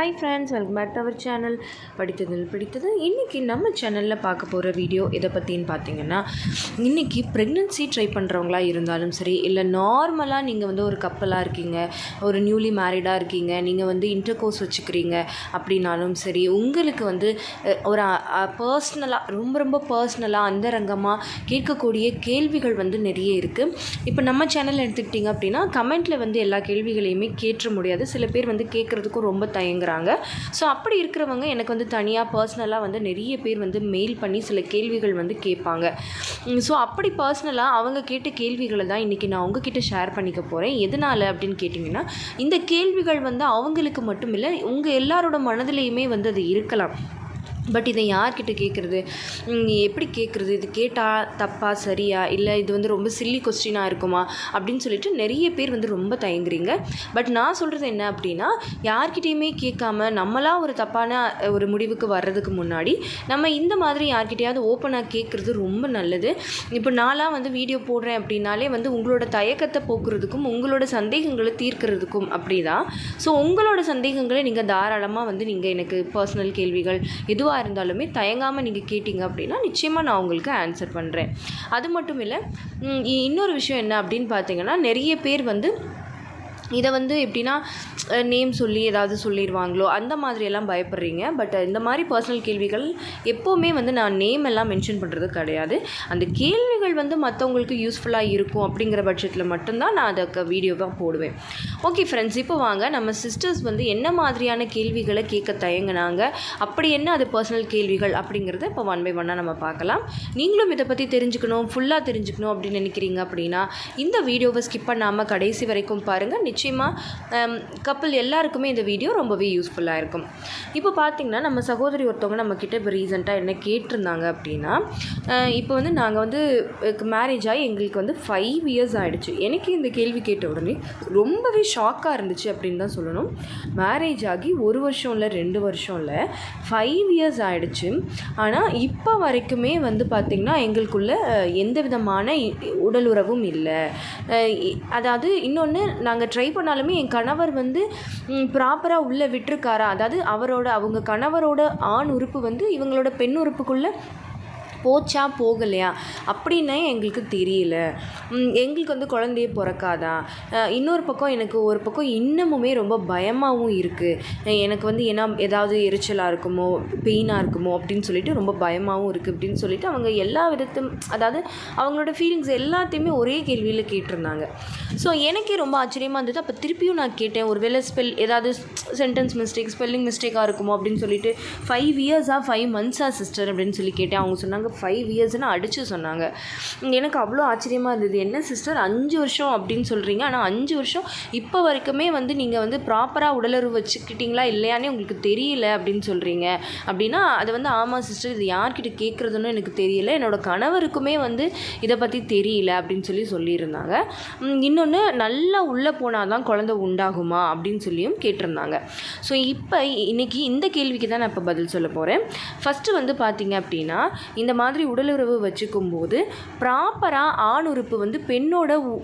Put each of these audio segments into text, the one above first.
Hi friends welcome back to our channel படித்ததில் பிடித்தது. இன்றைக்கி நம்ம சேனலில் பார்க்க போகிற வீடியோ இதை பற்றின்னு பார்த்தீங்கன்னா இன்றைக்கி ப்ரெக்னென்சி ட்ரை பண்ணுறவங்களா இருந்தாலும் சரி இல்லை நார்மலாக நீங்கள் வந்து ஒரு கப்பலாக இருக்கீங்க ஒரு நியூலி மேரிடாக இருக்கீங்க நீங்கள் வந்து இன்டர் கோர்ஸ் வச்சுக்கிறீங்க அப்படின்னாலும் சரி உங்களுக்கு வந்து ஒரு பர்சனலாக ரொம்ப ரொம்ப பர்சனலாக அந்தரங்கமாக கேட்கக்கூடிய கேள்விகள் வந்து நிறைய இருக்குது இப்போ நம்ம சேனல் எடுத்துக்கிட்டிங்க அப்படின்னா கமெண்ட்டில் வந்து எல்லா கேள்விகளையுமே கேட்ட முடியாது. சில பேர் வந்து கேட்குறதுக்கும் ரொம்ப தயங்குறாங்க. ஸோ அப்படி இருக்கிறவங்க எனக்கு வந்து தனியாக பர்சனலாக வந்து நிறைய பேர் வந்து மெயில் பண்ணி சில கேள்விகள் வந்து கேட்பாங்க. ஸோ அப்படி பர்சனலாக அவங்க கேட்ட கேள்விகளை தான் இன்றைக்கி நான் உங்ககிட்ட ஷேர் பண்ணிக்க போகிறேன் எதனால் அப்படின்னு கேட்டிங்கன்னா இந்த கேள்விகள் வந்து அவங்களுக்கு மட்டும் இல்லை உங்கள் எல்லாரோட மனதிலையுமே வந்து அது இருக்கலாம். பட் இதை யார்கிட்ட கேட்குறது? எப்படி கேட்குறது? இது கேட்டால் தப்பா சரியா? இல்லை இது வந்து ரொம்ப சில்லி கொஸ்டினாக இருக்குமா? அப்படின்னு சொல்லிட்டு நிறைய பேர் வந்து ரொம்ப தயங்குறீங்க. பட் நான் சொல்கிறது என்ன அப்படின்னா யார்கிட்டயுமே கேட்காம நம்மளா ஒரு தப்பான ஒரு முடிவுக்கு வர்றதுக்கு முன்னாடி நம்ம இந்த மாதிரி யார்கிட்டையாவது ஓப்பனாக கேட்குறது ரொம்ப நல்லது. இப்போ நான்லாம் வந்து வீடியோ போடுறேன் அப்படின்னாலே வந்து உங்களோட தயக்கத்தை போக்குறதுக்கும் உங்களோட சந்தேகங்களை தீர்க்கிறதுக்கும் அப்படி தான் ஸோ உங்களோட சந்தேகங்களை நீங்கள் தாராளமாக வந்து நீங்கள் எனக்கு பர்சனல் கேள்விகள் எதுவும் எதுவாக இருந்தாலுமே தயங்காமல் நீங்கள் கேட்டிங்க அப்படின்னா நிச்சயமாக நான் உங்களுக்கு ஆன்சர் பண்ணுறேன் அது மட்டும் இல்லை இன்னொரு விஷயம் என்ன அப்படின்னு பார்த்தீங்கன்னா நிறைய பேர் வந்து இதை வந்து எப்படின்னா நேம் சொல்லி ஏதாவது சொல்லிடுவாங்களோ அந்த மாதிரியெல்லாம் பயப்படுறீங்க. பட் இந்த மாதிரி பர்சனல் கேள்விகள் எப்போவுமே வந்து நான் நேம் எல்லாம் மென்ஷன் பண்ணுறது கிடையாது. அந்த கேள்விகள் வந்து மற்றவங்களுக்கு யூஸ்ஃபுல்லாக இருக்கும் அப்படிங்கிற பட்சத்தில் மட்டும்தான் நான் அதை வீடியோவாக போடுவேன். ஓகே ஃப்ரெண்ட்ஸ் இப்போ வாங்க. நம்ம சிஸ்டர்ஸ் வந்து என்ன மாதிரியான கேள்விகளை கேட்க தயங்குனாங்க? அப்படி என்ன அது பர்சனல் கேள்விகள் அப்படிங்கிறத இப்போ ஒன் பை ஒன்னாக நம்ம பார்க்கலாம். நீங்களும் இதை பற்றி தெரிஞ்சுக்கணும் ஃபுல்லாக தெரிஞ்சுக்கணும் அப்படின்னு நினைக்கிறீங்க அப்படின்னா இந்த வீடியோவை ஸ்கிப் பண்ணாமல் கடைசி வரைக்கும் பாருங்கள் நிச்சயமாக கப்பல் எல்லாருக்குமே இந்த வீடியோ ரொம்பவே யூஸ்ஃபுல்லாக இருக்கும். இப்போ பார்த்தீங்கன்னா நம்ம சகோதரி ஒருத்தவங்க நம்மக்கிட்ட இப்போ ரீசெண்டாக என்ன கேட்டிருந்தாங்க அப்படின்னா இப்போ வந்து நாங்கள் வந்து மேரேஜ் ஆகி எங்களுக்கு வந்து ஃபைவ் இயர்ஸ் ஆகிடுச்சு எனக்கு இந்த கேள்வி கேட்ட உடனே ரொம்பவே ஷாக்காக இருந்துச்சு அப்படின்னு தான் சொல்லணும். மேரேஜ் ஆகி ஒரு வருஷம் இல்லை ரெண்டு வருஷம் இல்லை ஃபைவ் இயர்ஸ் ஆகிடுச்சு ஆனால் இப்போ வரைக்குமே வந்து பார்த்திங்கன்னா எங்களுக்குள்ள எந்த விதமான இ- உடல் உறவும் இல்லை அதாவது இன்னொன்று நாங்கள் ட்ரை பண்ணாலுமே என் கணவர் வந்து ப்ராப்பராக உள்ளே விட்டுருக்காரா? அதாவது அவரோட அவங்க கணவரோட ஆண் உறுப்பு வந்து இவங்களோட பெண் உறுப்புக்குள்ளே போச்சா போகலையா? அப்படின்னே எங்களுக்கு தெரியல. எங்களுக்கு வந்து குழந்தையே பிறக்காதா? இன்னொரு பக்கம் எனக்கு ஒரு பக்கம் இன்னமுமே ரொம்ப பயமாகவும் இருக்குது எனக்கு வந்து ஏன்னா ஏதாவது எரிச்சலாக இருக்குமோ பெயினாக இருக்குமோ அப்படின்னு சொல்லிட்டு ரொம்ப பயமாகவும் இருக்குது அப்படின்னு சொல்லிட்டு அவங்க எல்லா விதத்தும் அதாவது அவங்களோட ஃபீலிங்ஸ் எல்லாத்தையுமே ஒரே கேள்வியில் கேட்டிருந்தாங்க. ஸோ எனக்கே ரொம்ப ஆச்சரியமாக இருந்தது. அப்போ திருப்பியும் நான் கேட்டேன் ஒரு வேலை ஸ்பெல் ஏதாவது சென்டென்ஸ் மிஸ்டேக் ஸ்பெல்லிங் மிஸ்டேக்காக இருக்குமோ அப்படின்னு சொல்லிட்டு ஃபைவ் இயர்ஸாக ஃபைவ் மந்த்ஸாக சிஸ்டர் அப்படின்னு சொல்லி கேட்டேன். அவங்க சொன்னாங்க ஃபைவ் இயர்ஸ்னு அடித்து சொன்னாங்க. எனக்கு அவ்வளோ ஆச்சரியமாக இருந்தது. என்ன சிஸ்டர் அஞ்சு வருஷம் அப்படின்னு சொல்கிறீங்க ஆனால் அஞ்சு வருஷம் இப்போ வரைக்குமே வந்து நீங்கள் வந்து ப்ராப்பராக உடலுறவு வச்சுக்கிட்டீங்களா இல்லையானே உங்களுக்கு தெரியல அப்படின்னு சொல்கிறீங்க அப்படின்னா அது வந்து ஆமாம் சிஸ்டர் இது யார்கிட்ட கேட்குறதுன்னு எனக்கு தெரியல. என்னோட கணவருக்குமே வந்து இதை பற்றி தெரியல அப்படின்னு சொல்லி சொல்லியிருந்தாங்க. இன்னொன்று நல்லா உள்ளே போனால் தான் குழந்தை உண்டாகுமா அப்படின்னு சொல்லியும் கேட்டிருந்தாங்க. ஸோ இப்போ இன்றைக்கி இந்த கேள்விக்கு தான் நான் இப்போ பதில் சொல்ல போகிறேன் ஃபஸ்ட்டு வந்து பார்த்தீங்க அப்படின்னா இந்த மாதிரி உடலுறவு வச்சுக்கும் போது ப்ராப்பராக ஆண் உறுப்பு வந்து பெண்ணோட உ-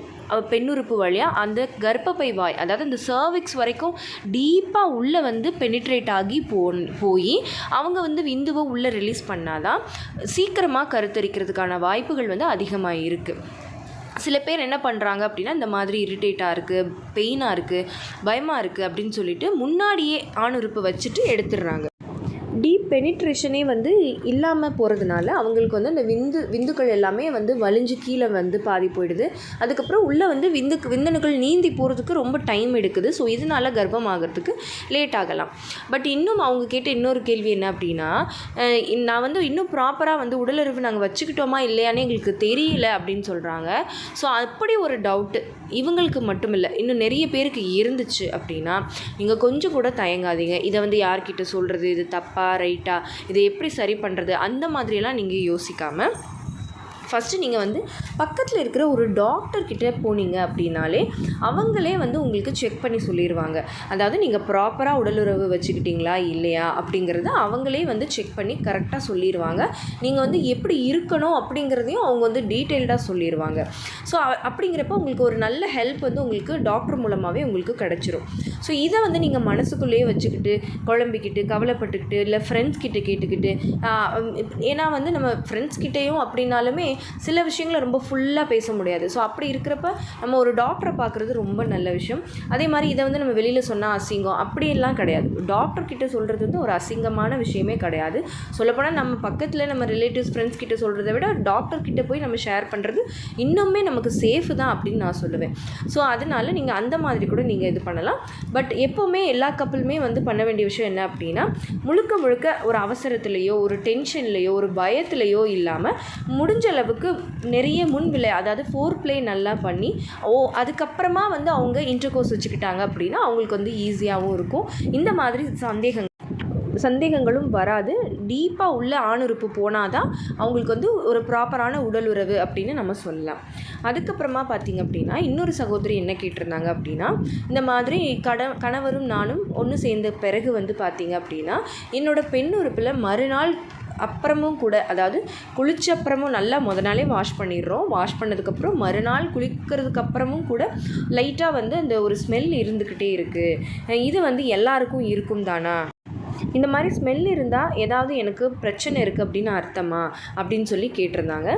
பெண்ணுறுப்பு வழியாக அந்த கர்ப்பப்பை வாய் அதாவது இந்த சர்விக்ஸ் வரைக்கும் டீப்பாக உள்ளே வந்து பெனிட்ரேட் ஆகி போ போய் அவங்க வந்து விந்துவை உள்ளே ரிலீஸ் பண்ணாதான் சீக்கிரமாக கருத்தரிக்கிறதுக்கான வாய்ப்புகள் வந்து அதிகமாக இருக்குது சில பேர் என்ன பண்ணுறாங்க அப்படின்னா இந்த மாதிரி இரிட்டேட்டாக இருக்குது பெயினாக இருக்குது பயமாக இருக்குது அப்படின்னு சொல்லிட்டு முன்னாடியே ஆணுறுப்பு வச்சுட்டு எடுத்துடுறாங்க. டீப் பெனிட்ரேஷனே வந்து இல்லாமல் போகிறதுனால அவங்களுக்கு வந்து அந்த விந்து விந்துக்கள் எல்லாமே வந்து வலிஞ்சு கீழே வந்து பாதி போயிடுது. அதுக்கப்புறம் உள்ளே வந்து விந்துக்கு விந்தணுக்கள் நீந்தி போகிறதுக்கு ரொம்ப டைம் எடுக்குது. ஸோ இதனால கர்ப்பம் ஆகிறதுக்கு லேட் ஆகலாம். பட் இன்னும் அவங்க கேட்ட இன்னொரு கேள்வி என்ன அப்படின்னா நான் வந்து இன்னும் ப்ராப்பராக வந்து உடலுறவு நாங்கள் வச்சுக்கிட்டோமா இல்லையானே எங்களுக்கு தெரியல அப்படின்னு சொல்கிறாங்க ஸோ அப்படி ஒரு டவுட்டு இவங்களுக்கு மட்டும் இல்லை இன்னும் நிறைய பேருக்கு இருந்துச்சு அப்படின்னா நீங்கள் கொஞ்சம் கூட தயங்காதீங்க. இதை வந்து யார்கிட்ட சொல்கிறது இது தப்பா? ரைட்டா இதை எப்படி சரி பண்ணுறது அந்த மாதிரியெல்லாம் நீங்கள் யோசிக்காமல் ஃபஸ்ட்டு நீங்கள் வந்து பக்கத்தில் இருக்கிற ஒரு டாக்டர்கிட்ட போனீங்க அப்படின்னாலே அவங்களே வந்து உங்களுக்கு செக் பண்ணி சொல்லிடுவாங்க அதாவது நீங்கள் ப்ராப்பராக உடலுறவு வச்சுக்கிட்டீங்களா இல்லையா அப்படிங்கிறத அவங்களே வந்து செக் பண்ணி கரெக்டாக சொல்லிடுவாங்க நீங்கள் வந்து எப்படி இருக்கணும் அப்படிங்கிறதையும் அவங்க வந்து டீட்டெயில்டாக சொல்லிடுவாங்க ஸோ அப்படிங்கிறப்ப உங்களுக்கு ஒரு நல்ல ஹெல்ப் வந்து உங்களுக்கு டாக்டர் மூலமாகவே உங்களுக்கு கிடச்சிரும். ஸோ இதை வந்து நீங்கள் மனசுக்குள்ளேயே வச்சுக்கிட்டு குழம்பிக்கிட்டு கவலைப்பட்டுக்கிட்டு இல்லை ஃப்ரெண்ட்ஸ் கிட்டே கேட்டுக்கிட்டு ஏன்னா வந்து நம்ம ஃப்ரெண்ட்ஸ் கிட்டேயும் அப்படின்னாலுமே சில விஷயங்களை ரொம்ப ஃபுல்லாக பேச முடியாது. ஸோ அப்படி இருக்கிறப்ப நம்ம ஒரு டாக்டரை பார்க்குறது ரொம்ப நல்ல விஷயம். அதே மாதிரி இதை வந்து நம்ம வெளியில் சொன்னால் அசிங்கம். அப்படியெல்லாம் கிடையாது. டாக்டர் கிட்ட சொல்கிறது வந்து ஒரு அசிங்கமான விஷயமே கிடையாது. சொல்லப்போனால் நம்ம பக்கத்தில் நம்ம ரிலேட்டிவ்ஸ் ஃப்ரெண்ட்ஸ் கிட்ட சொல்கிறத விட டாக்டர் கிட்ட போய் நம்ம ஷேர் பண்ணுறது இன்னுமே நமக்கு சேஃபு தான் அப்படின்னு நான் சொல்லுவேன். ஸோ அதனால நீங்கள் அந்த மாதிரி கூட நீங்கள் இது பண்ணலாம். பட் எப்போவுமே எல்லா கப்பலுமே வந்து பண்ண வேண்டிய விஷயம் என்ன அப்படின்னா முழுக்க முழுக்க ஒரு அவசரத்துலேயோ ஒரு டென்ஷன்லேயோ ஒரு பயத்துலேயோ இல்லாமல் முடிஞ்ச அளவுக்கு நிறைய முன் விளை அதாவது ஃபோர் ப்ளே நல்லா பண்ணி ஓ அதுக்கப்புறமா வந்து அவங்க இன்டர்கோர்ஸ் வச்சுக்கிட்டாங்க அப்படின்னா அவங்களுக்கு வந்து ஈஸியாகவும் இருக்கும். இந்த மாதிரி சந்தேகங்கள் சந்தேகங்களும் வராது. டீப்பாக உள்ள ஆணுறுப்பு போனால் தான் அவங்களுக்கு வந்து ஒரு ப்ராப்பரான உடல் உறவு அப்படின்னு நம்ம சொல்லலாம். அதுக்கப்புறமா பார்த்திங்க அப்படின்னா இன்னொரு சகோதரி என்ன கேட்டிருந்தாங்க அப்படின்னா இந்த மாதிரி கட கணவரும் நானும் ஒன்று சேர்ந்த பிறகு வந்து பார்த்திங்க அப்படின்னா என்னோட பெண் உறுப்பில் மறுநாள் அப்புறமும் கூட அதாவது குளிச்ச அப்புறமும் நல்லா முத நாளே வாஷ் பண்ணிடுறோம். வாஷ் பண்ணதுக்கப்புறம் மறுநாள் குளிக்கிறதுக்கு அப்புறமும் கூட லைட்டாக வந்து அந்த ஒரு ஸ்மெல் இருந்துக்கிட்டே இருக்குது இது வந்து எல்லாருக்கும் இருக்கும் தானா? இந்த மாதிரி ஸ்மெல் இருந்தால் ஏதாவது எனக்கு பிரச்சனை இருக்குது அப்படின்னு அர்த்தமா? அப்படின்னு சொல்லி கேட்டிருந்தாங்க.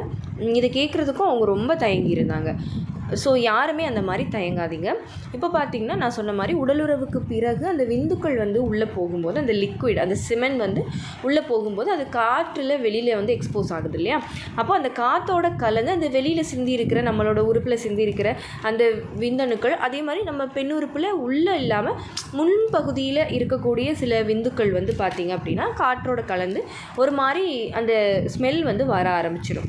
இதை கேட்குறதுக்கும் அவங்க ரொம்ப தயங்கி இருந்தாங்க ஸோ யாருமே அந்த மாதிரி தயங்காதீங்க. இப்போ பார்த்தீங்கன்னா நான் சொன்ன மாதிரி உடலுறவுக்கு பிறகு அந்த விந்துக்கள் வந்து உள்ளே போகும்போது அந்த லிக்விட் அந்த சிமெண்ட் வந்து உள்ளே போகும்போது அது காற்றில் வெளியில் வந்து எக்ஸ்போஸ் ஆகுது இல்லையா? அப்போ அந்த காற்றோட கலந்து அந்த வெளியில் சிந்தி இருக்கிற நம்மளோட உறுப்பில் சிந்தி இருக்கிற அந்த விந்தணுக்கள் அதே மாதிரி நம்ம பெண் உறுப்பில் உள்ளே இல்லாமல் முன்பகுதியில் இருக்கக்கூடிய சில விந்துக்கள் வந்து பார்த்திங்க அப்படின்னா காற்றோட கலந்து ஒரு மாதிரி அந்த ஸ்மெல் வந்து வர ஆரம்பிச்சிடும்.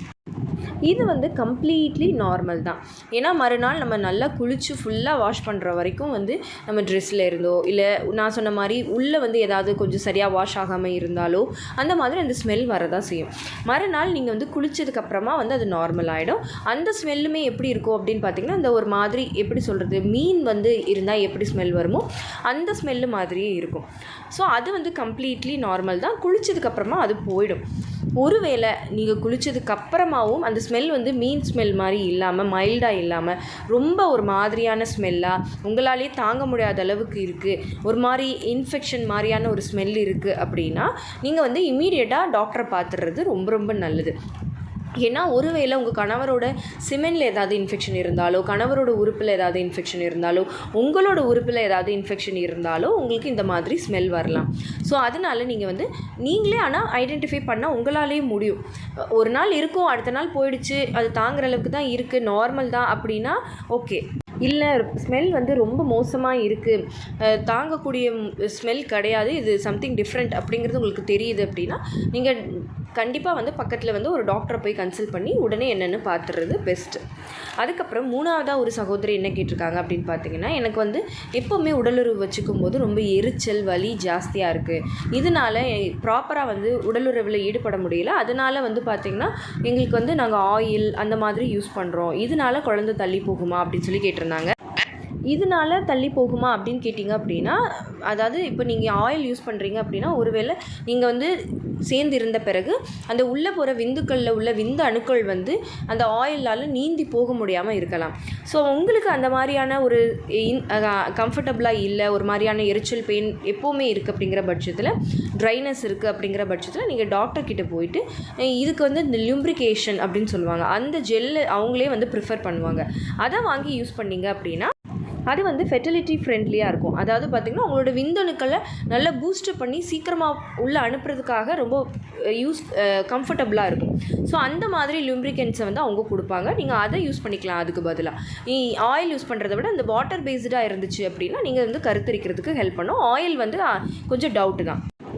இது வந்து கம்ப்ளீட்லி நார்மல் தான். ஏன்னா மறுநாள் நம்ம நல்லா குளித்து ஃபுல்லாக வாஷ் பண்ணுற வரைக்கும் வந்து நம்ம ட்ரெஸ்ஸில் இருந்தோ இல்லை நான் சொன்ன மாதிரி உள்ளே வந்து ஏதாவது கொஞ்சம் சரியாக வாஷ் ஆகாமல் இருந்தாலோ அந்த மாதிரி அந்த ஸ்மெல் வரதான் செய்யும். மறுநாள் நீங்கள் வந்து குளித்ததுக்கப்புறமா வந்து அது நார்மல் ஆகிடும் அந்த ஸ்மெல்லுமே எப்படி இருக்கும் அப்படின்னு பார்த்தீங்கன்னா அந்த ஒரு மாதிரி எப்படி சொல்கிறது மீன் வந்து இருந்தால் எப்படி ஸ்மெல் வருமோ அந்த ஸ்மெல்லு மாதிரியே இருக்கும். ஸோ அது வந்து கம்ப்ளீட்லி நார்மல் தான். குளித்ததுக்கப்புறமா அது போயிடும். ஒருவேளை நீங்கள் குளித்ததுக்கு அப்புறமாவும் அந்த ஸ்மெல் வந்து மீன் ஸ்மெல் மாதிரி இல்லாமல் மைல்டாக இல்லாமல் ரொம்ப ஒரு மாதிரியான ஸ்மெல்லாக உங்களாலேயே தாங்க முடியாத அளவுக்கு இருக்குது ஒரு மாதிரி இன்ஃபெக்ஷன் மாதிரியான ஒரு ஸ்மெல் இருக்குது அப்படின்னா நீங்கள் வந்து இமீடியட்டாக டாக்டரை பார்த்துடுறது ரொம்ப ரொம்ப நல்லது. ஏன்னா ஒருவேளை உங்கள் கணவரோட சிமெண்டில் ஏதாவது இன்ஃபெக்ஷன் இருந்தாலோ கணவரோட உறுப்பில் ஏதாவது இன்ஃபெக்ஷன் இருந்தாலோ உங்களோட உறுப்பில் ஏதாவது இன்ஃபெக்ஷன் இருந்தாலோ உங்களுக்கு இந்த மாதிரி ஸ்மெல் வரலாம். ஸோ அதனால நீங்கள் வந்து நீங்களே ஆனால் ஐடென்டிஃபை பண்ணால் உங்களாலேயே முடியும். ஒரு நாள் இருக்கும் அடுத்த நாள் போயிடுச்சு அது தாங்குற அளவுக்கு தான் இருக்குது நார்மல் தான் அப்படின்னா ஓகே இல்லை ஸ்மெல் வந்து ரொம்ப மோசமாக இருக்குது தாங்கக்கூடிய ஸ்மெல் கிடையாது இது சம்திங் டிஃப்ரெண்ட் அப்படிங்கிறது உங்களுக்கு தெரியுது அப்படின்னா நீங்கள் கண்டிப்பாக வந்து பக்கத்தில் வந்து ஒரு டாக்டரை போய் கன்சல்ட் பண்ணி உடனே என்னென்னு பார்த்துறது பெஸ்ட்டு அதுக்கப்புறம் மூணாவதாக ஒரு சகோதரி என்ன கேட்டிருக்காங்க அப்படின்னு பார்த்தீங்கன்னா எனக்கு வந்து எப்போவுமே உடலுறவு வச்சுக்கும் போது ரொம்ப எரிச்சல் வலி ஜாஸ்தியாக இருக்குது இதனால ப்ராப்பராக வந்து உடலுறவில் ஈடுபட முடியல. அதனால் வந்து பார்த்திங்கன்னா எங்களுக்கு வந்து நாங்கள் ஆயில் அந்த மாதிரி யூஸ் பண்ணுறோம் இதனால குழந்தை தள்ளி போகுமா அப்படின்னு சொல்லி கேட்டிருந்தாங்க. இதனால தள்ளி போகுமா அப்படின்னு கேட்டிங்க அப்படின்னா அதாவது இப்போ நீங்கள் ஆயில் யூஸ் பண்ணுறீங்க அப்படின்னா ஒருவேளை நீங்கள் வந்து சேர்ந்து இருந்த பிறகு அந்த உள்ளே போகிற விந்துக்களில் உள்ள விந்து அணுக்கள் வந்து அந்த ஆயிலால் நீந்தி போக முடியாமல் இருக்கலாம். ஸோ உங்களுக்கு அந்த மாதிரியான ஒரு இன் கம்ஃபர்டபுளாக இல்லை ஒரு மாதிரியான எரிச்சல் பெயின் எப்போவுமே இருக்குது அப்படிங்கிற பட்சத்தில் ட்ரைனஸ் இருக்குது அப்படிங்கிற பட்சத்தில் நீங்கள் டாக்டர் கிட்டே போயிட்டு இதுக்கு வந்து இந்த லிம்ப்ரிகேஷன் அப்படின்னு சொல்லுவாங்க. அந்த ஜெல்லு அவங்களே வந்து ப்ரிஃபர் பண்ணுவாங்க. அதை வாங்கி யூஸ் பண்ணீங்க அப்படின்னா அது வந்து ஃபெர்டிலிட்டி ஃப்ரெண்ட்லியாக இருக்கும். அதாவது பார்த்திங்கன்னா உங்களோட விந்தணுக்களை நல்லா பூஸ்டப் பண்ணி சீக்கிரமாக உள்ளே அனுப்புறதுக்காக ரொம்ப யூஸ் கம்ஃபர்டபுளாக இருக்கும். ஸோ அந்த மாதிரி லிம்ப்ரிகன்ஸை வந்து அவங்க கொடுப்பாங்க. நீங்கள் அதை யூஸ் பண்ணிக்கலாம் அதுக்கு பதிலாக நீ ஆயில் யூஸ் பண்ணுறத விட அந்த வாட்டர் பேஸ்டாக இருந்துச்சு அப்படின்னா நீங்கள் வந்து கருத்தரிக்கிறதுக்கு ஹெல்ப் பண்ணும். ஆயில் வந்து கொஞ்சம் டவுட்டு தான்.